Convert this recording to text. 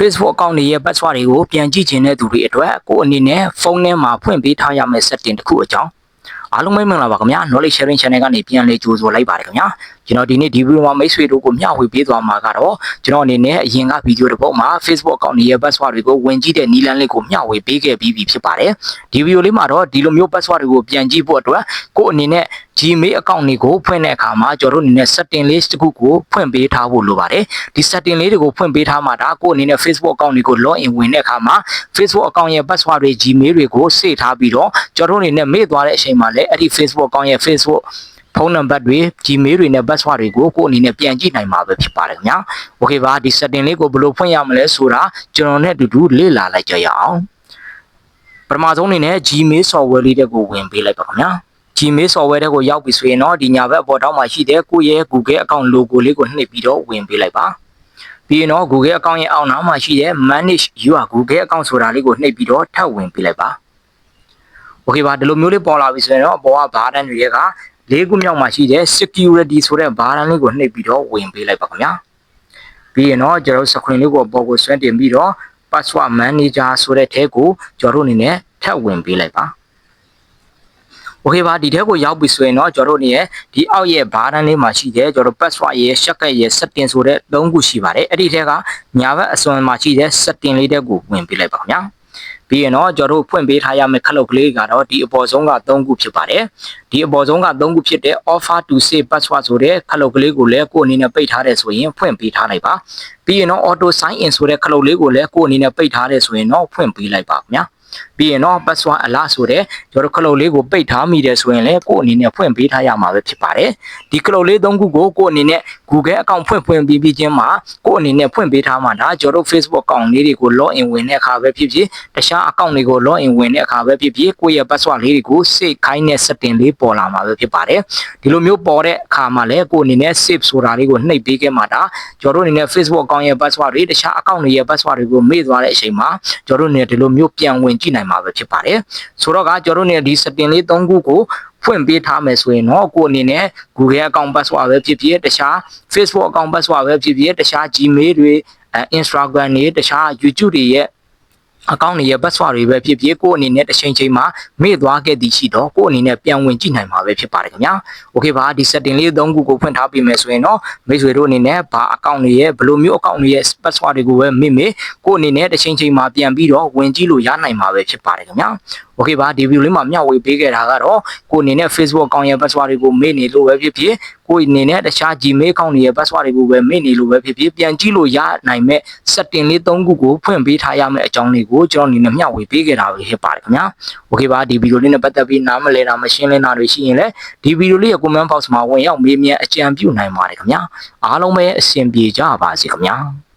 Facebook account တွေရဲ့ password တွေကိုပြန်ကြည့်ချင်တဲ့သူတွေအတွက်ကိုယ့်အနေနဲ့ဖုန်းထဲမှာဖွင့်ပေးထားရမယ့် setting တစ်ခုအကြောင်း အားလုံးပဲမင်္ဂလာပါခင်ဗျာ knowledge sharing channel ကနေပြန်လေကြိုဆိုလိုက်ပါတယ်ခင်ဗျာကျွန်တော်ဒီနေ့ဒီဗီဒီယိုမှာမိတ်ဆွေတို့ကိုမျှဝေပေးသွားမှာကတော့ကျွန်တော်အနေနဲ့အရင်ကဗီဒီယိုတစ်ပုဒ်မှာ Facebook account တွေရဲ့ password တွေကိုဝင်ကြည့်တဲ့နည်းလမ်းလေးကိုမျှဝေပေးခဲ့ပြီးပြီဖြစ်ပါတယ်ဒီဗီဒီယိုလေးမှာတော့ဒီလိုမျိုး password တွေကိုပြန်ကြည့်ဖို့အတွက်ကိုယ့်အနေနဲ့ Gmail account တွေကိုဖွင့်တဲ့အခါမှာကျွန်တော်တို့အနေနဲ့ setting list တစ်ခုကိုဖွင့်ပေးထားဖို့လိုပါတယ်ဒီ setting လေးတွေကိုဖွင့်ပေးထားမှာဒါကိုယ့်အနေနဲ့ Facebook account တွေကို login ဝင်တဲ့အခါမှာ Facebook account ရဲ့ password တွေ Gmail တွေကို save ထားပြီးတော့ကျွန်တော်တို့အနေနဲ့မေ့သွားတဲ့အချိန်မှာလည်းအဲ့ဒီ Facebook account ရဲ့ Facebook ဖုန်းနံပါတ်တွေ Gmail တွေနဲ့ password တွေကိုကိုယ့်အနေနဲ့ပြန်ကြည့်နိုင်မှာပဲဖြစ်ပါတယ်ခင်ဗျာ။ Okay ပါဒီ setting လေးကိုဘယ်လိုဖွင့်ရမလဲဆိုတာကျွန်တော်နဲ့အတူတူလေ့လာလိုက်ကြရအောင်။ပထမဆုံးအနေနဲ့ Gmail software လေးတွေကိုဝင်ပေးလိုက်ပါခင်ဗျာ။ Gmail software တွေကိုရောက်ပြီဆိုရင်တော့ဒီညာဘက်အပေါ်တောင်းမှာရှိတဲ့ကိုယ့်ရဲ့ Google account logo လေးကိုနှိပ်ပြီးတော့ဝင်ပေးလိုက်ပါ။ပြီးရင်တော့ Google account ရဲ့အောက်နားမှာရှိတဲ့ manage your Google account ဆိုတာလေးကိုနှိပ်ပြီးတော့ထပ်ဝင်ပေးလိုက်ပါ။ Okay ပါဒီလိုမျိုးလေးပေါ်လာပြီဆိုရင်တော့အပေါ်ကဘားတန်းတွေကလေးခုမြောက်မှာရှိတဲ့ security ဆိုတဲ့ဘားတန်းလေးကိုနှိပ်ပြီးတော့ဝင်ပေးလိုက်ပါခင်ဗျာပြီးရင်တော့ကျွန်တော် screen လေးကိုပေါ်ကိုဆွဲတင်ပြီးတော့ password manager ဆိုတဲ့ထဲကိုကျွန်တော်တို့အနေနဲ့ထပ်ဝင်ပေးလိုက်ပါโอเคပါဒီထဲကိုရောက်ပြီဆိုရင်တော့ကျွန်တော်တို့နေရဲ့ဒီအောက်ရဲ့ဘားတန်းလေးမှာရှိတဲ့ကျွန်တော်တို့ password ရဲ့ shortcut ရဲ့ setting ဆိုတဲ့သုံးခုရှိပါတယ်အဲ့ဒီထဲကညာဘက်အစွန်မှာရှိတဲ့ setting လေးတဲ့ကိုဝင်ပေးလိုက်ပါခင်ဗျာ ပြီးရင်တော့ကျွန်တော်တို့ဖွင့်ပေးထားရမယ့်ခလုတ်ကလေးကတော့ဒီအပေါ်ဆုံးက3ခုဖြစ်ပါတယ်ဒီအပေါ်ဆုံးက3ခုဖြစ်တဲ့ offer to save password ဆိုတဲ့ခလုတ်ကလေးကိုလည်းကိုယ်အနေနဲ့ပိတ်ထားတယ်ဆိုရင်ဖွင့်ပေးထားလိုက်ပါပြီးရင်တော့ auto sign in ဆိုတဲ့ခလုတ်လေးကိုလည်းကိုယ်အနေနဲ့ပိတ်ထားတယ်ဆိုရင်တော့ဖွင့်ပေးလိုက်ပါခင်ဗျာ ပြီးရင်တော့ password အလားဆိုတဲ့ကျွန်တော်ခလုတ်လေးကိုပိတ်ထားမိတယ်ဆိုရင်လည်းကိုယ့်အနေနဲ့ဖွင့်ပေးထားရမှာပဲဖြစ်ပါတယ်ဒီခလုတ်လေး၃ခုကိုကိုယ့်အနေနဲ့ Google account ဖွင့်ဖွင့်ပြီးပြီးချင်းမှာကိုယ့်အနေနဲ့ဖွင့်ပေးထားမှာဒါကျွန်တော် Facebook account လေးတွေကို login ဝင်တဲ့အခါပဲဖြစ်ဖြစ်တခြား account တွေကို login ဝင်တဲ့အခါပဲဖြစ်ဖြစ်ကိုယ့်ရဲ့ password လေးတွေကို save ခိုင်းတဲ့ setting လေးပေါ်လာမှာပဲဖြစ်ပါတယ်ဒီလိုမျိုးပေါ်တဲ့အခါမှာလည်းကိုယ့်အနေနဲ့ save ဆိုတာလေးကိုနှိပ်ပေးခဲ့မှာဒါကျွန်တော်အနေနဲ့ Facebook account ရဲ့ password တွေတခြား account တွေရဲ့ password တွေကိုမေ့သွားတဲ့အချိန်မှာကျွန်တော်အနေနဲ့ဒီလိုမျိုးပြန်ဝင်ကြည့်နိုင်မှာပဲဖြစ်ပါတယ်ဆိုတော့ကကျွန်တော်အနေနဲ့ဒီ setting လေး၃ခုကိုဖွင့်ပေးထားမယ်ဆိုရင်တော့ကိုအနေနဲ့ Google account password ပဲဖြစ်ဖြစ်တခြား Facebook account password ပဲဖြစ်ဖြစ်တခြား Gmail တွေ Instagram တွေတခြား YouTube တွေရဲ့ အကောင့်တွေရဲ့ password တွေပဲဖြစ်ဖြစ်ကိုအနေနဲ့တစ်ချိန်ချိန်မှာမေ့သွားခဲ့သည်ရှိတော့ကိုအနေနဲ့ပြန်ဝင်ကြည့်နိုင်မှာပဲဖြစ်ပါတယ်ခင်ဗျာ။ Okay ပါဒီ setting လေးသုံးခုကိုဖွင့်ထားပြီးမယ်ဆိုရင်တော့မိတ်ဆွေတို့အနေနဲ့ဘာအကောင့်တွေရဲ့ဘယ်လိုမျိုးအကောင့်တွေရဲ့ password တွေကိုပဲမေ့မေ့ကိုအနေနဲ့တစ်ချိန်ချိန်မှာပြန်ပြီးတော့ဝင်ကြည့်လို့ရနိုင်မှာပဲဖြစ်ပါတယ်ခင်ဗျာ။ Okay ပါဒီဗီဒီယိုလေးမှာမျှဝေပေးခဲ့တာကတော့ကိုအနေနဲ့ Facebook account ရဲ့ password တွေကိုမေ့နေလို့ပဲဖြစ်ဖြစ် ကိုအနေနဲ့တခြား Gmail account တွေရဲ့ password တွေကိုပဲမေ့နေလို့ပဲဖြစ်ဖြစ်ပြန်ကြည့်လို့ရနိုင်မဲ့ setting လေး၃ခုကိုဖွင့်ပေးထားရမယ့်အကြောင်းလေးကိုကျွန်တော်အနေနဲ့မျှဝေပေးခဲ့တာပဲဖြစ်ပါတယ်ခင်ဗျာ။ Okay ပါဒီဗီဒီယိုလေးနဲ့ပတ်သက်ပြီးနားမလည်တာမရှင်းလင်းတာတွေရှိရင်လည်းဒီဗီဒီယိုလေးရဲ့ comment box မှာဝင်ရောက်မေးမြန်းအကြံပြုနိုင်ပါတယ်ခင်ဗျာ။အားလုံးပဲအဆင်ပြေကြပါစေခင်ဗျာ။